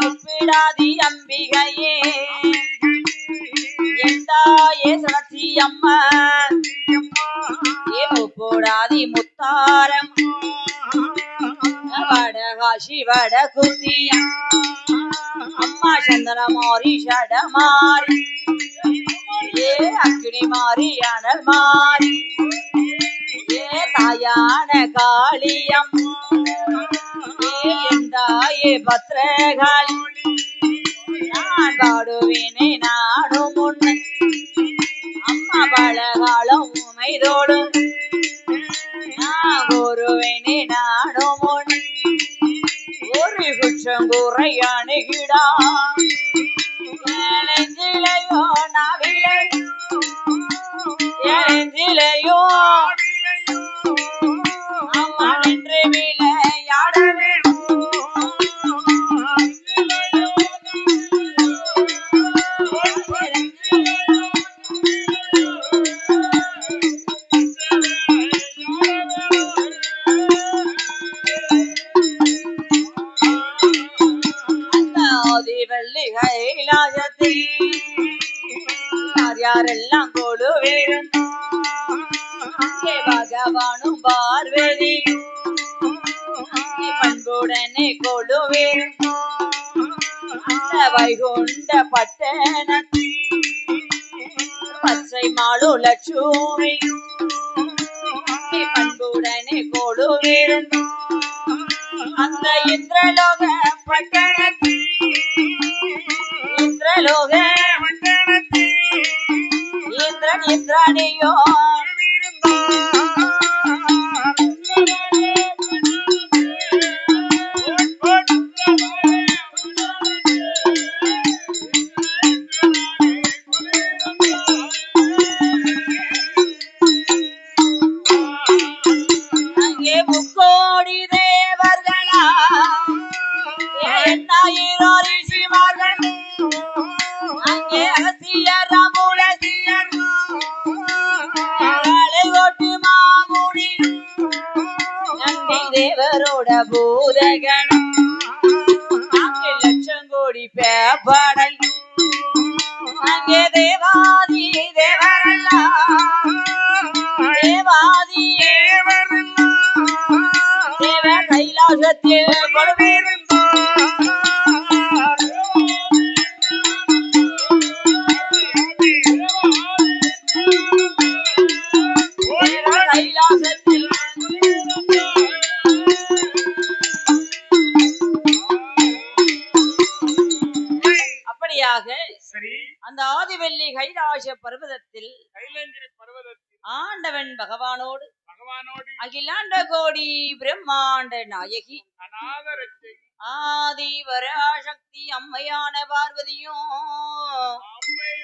முப்பிடாதி அம்பிகையே. எந்தாயே சரசி அம்மா? ஏ முத்தாரம். வடகாசி வட குத்தியா. அம்மா சந்தன மாறி ஷட மாறி. ஏ அக்கினி மாறி அனல் மாறி. ஏ தாயான காளியம். ஏ தாயே பத்திரகாளி. நான் பாடுவேனே நாடும் முன்னை அம்மா பழகாலம் உமைதோடும் ஆதிவள்ளி கைலாசத்தில் யார் யாரெல்லாம் கொழுவேறும் அங்கே பகவானும் பார்வதியும் அங்கே பண்புடனே கொழுவேறும் அந்த வைகுண்ட பட்டணத்தில் பச்சை மாடு Lakshmi para ti, Indra lo de, Indra, Indra, yo. தேவரோட பூதகணம் அங்கே லட்சம் கோடி பேப்படல் அங்கே பர்வதத்தில் கைலங்கிரி பர்வதத்தில் ஆண்டவன் பகவானோடு பகவானோடு அகிலாண்ட கோடி பிரம்மாண்ட நாயகி அநாத ரட்சை ஆதி வராசக்தி அம்மையான பார்வதியும் அம்மை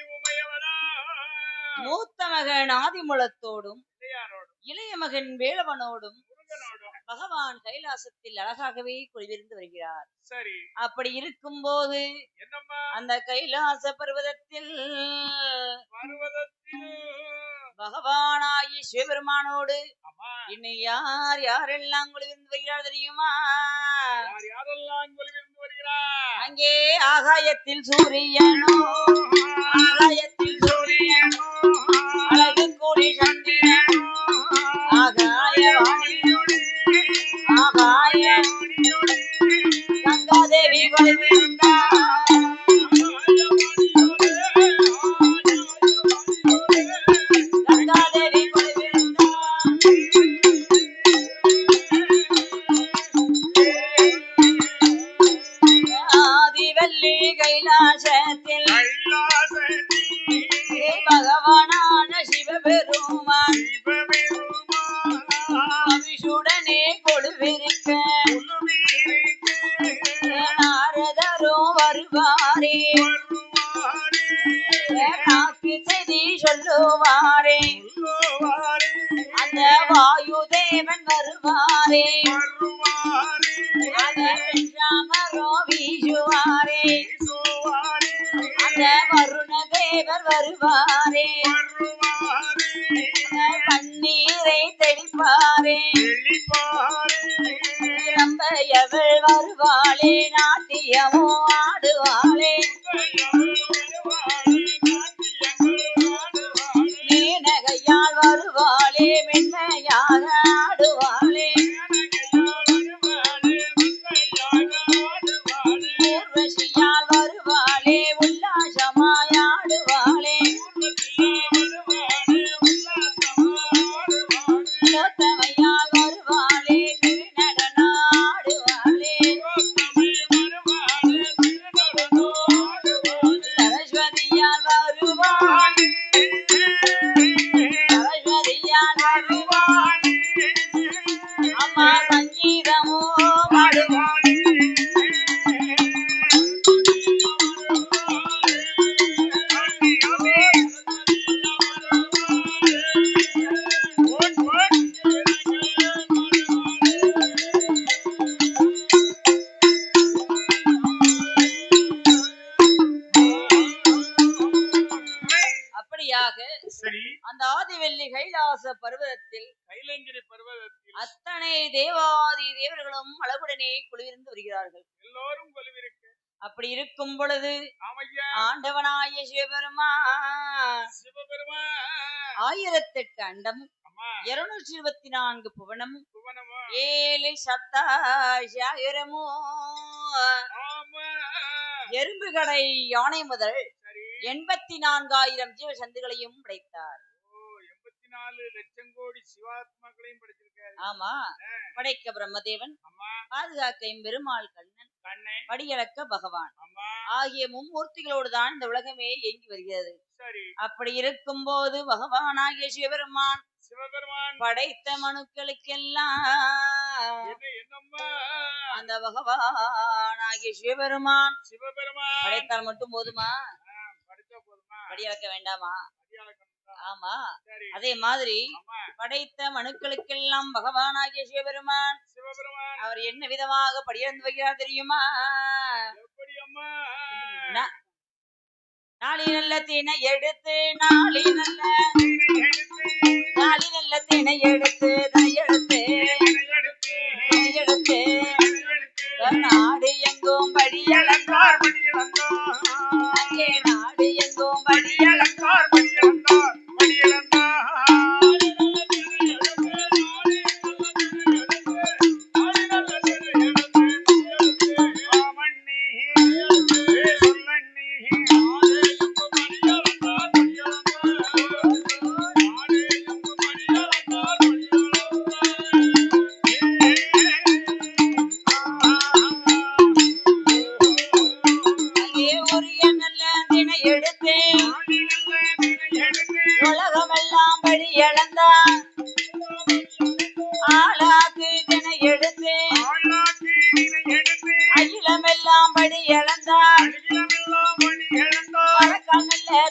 மூத்த மகன் பிள்ளையாரோடும் இளைய மகன் வேலவனோடும் பகவான் கைலாசத்தில் அழகாகவே குடிவிருந்து வருகிறார். சரி. அப்படி இருக்கும்போது என்னம்மா? அந்த கைலாச பர்வதத்தில் பகவானாகி சிவபெருமானோடு இன்னும் யார் யாரெல்லாம் குடிவிருந்து வருகிறார் தெரியுமா? யார் யாரெல்லாம் வருகிறார்? அங்கே ஆகாயத்தில் சூரியனோ ஆகாயத்தில் வருவாரே. பன்னீரை தெளிப்பாரே. நம்பையவள் வருவாளே நாட்டிய நாட்டியமோ. அப்படியாக சரி. அந்த ஆதிவெள்ளி கைலாச பர்வதத்தில் கைலங்கிரி பர்வதத்தில் அத்தனை தேவாதி தேவர்களும் அளவுடனே குளிர்ந்து வருகிறார்கள். எல்லோரும் கொலுவிருக்க அப்படி இருக்கும் பொழுது ஆண்டவனாய சிவபெருமான் சிவபெருமான். ஆயிரத்தெட்டு அண்டமும் இருநூற்றி இருபத்தி நான்கு புவனமும் புவனமா. ஏழு சப்தாயிரமோ ஆமா. எறும்பு கடை யானை முதல் எண்பத்தி நான்காயிரம் ஜீவ சந்துகளையும் படைத்தார் ஆமா. படைக்க பிரம்மதேவன் பாதுகாக்க பெருமாள் கண்ணன் கண்ணே. படியளக்க பகவான் ஆகிய மும்மூர்த்திகளோடு தான் இந்த உலகமே இயங்கி வருகிறது. அப்படி இருக்கும்போது பகவானாகிய சிவபெருமான் சிவபெருமான். படைத்த மனுக்களுக்கெல்லாம் அந்த பகவானாகிய சிவபெருமான் சிவபெருமான். படைத்தால் மட்டும் போதுமா? படியளக்க வேண்டாமா? ஆமா. அதே மாதிரி படைத்த மனுக்களுக்கெல்லாம் பகவானாகிய சிவபெருமான். சிவபெருமான். அவர் என்ன விதமாக படியிழந்து வைக்கிறார் தெரியுமா? நாளி நல்ல தினை எடுத்து நாளி நல்ல நாளி நல்ல தனை எடுத்து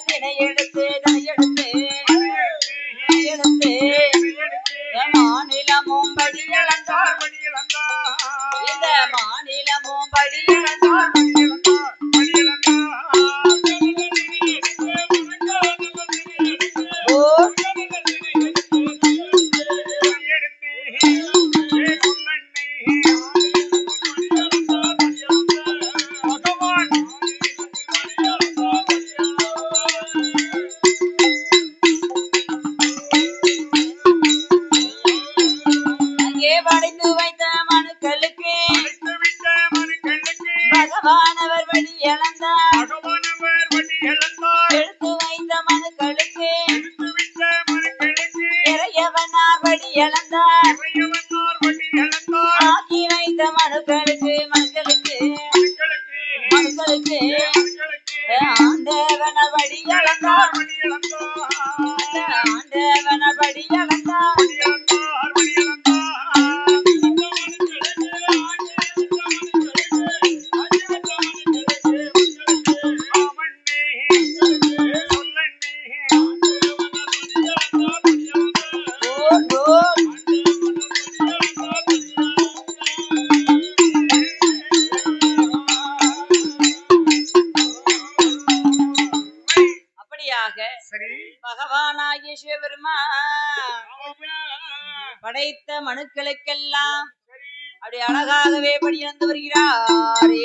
தினை எடுத்து அங்கே படைத்து வைத்த மனுக்களுக்கு பகவானவர் வழி இழந்தார். எடுத்து வைத்த மனுக்களுக்கு இறையவனார் வழி இழந்தார். ஆக்கி வைத்த மனுக்களுக்கு மக்களுக்கு மக்களுக்கு ஆண்டவனர் வழி இழந்தார். அந்த வழி இழந்தார். படைத்த மனுக்களுக்கெல்லாம் அப்படி அழகாகவே படி வந்து வருகிறாரே.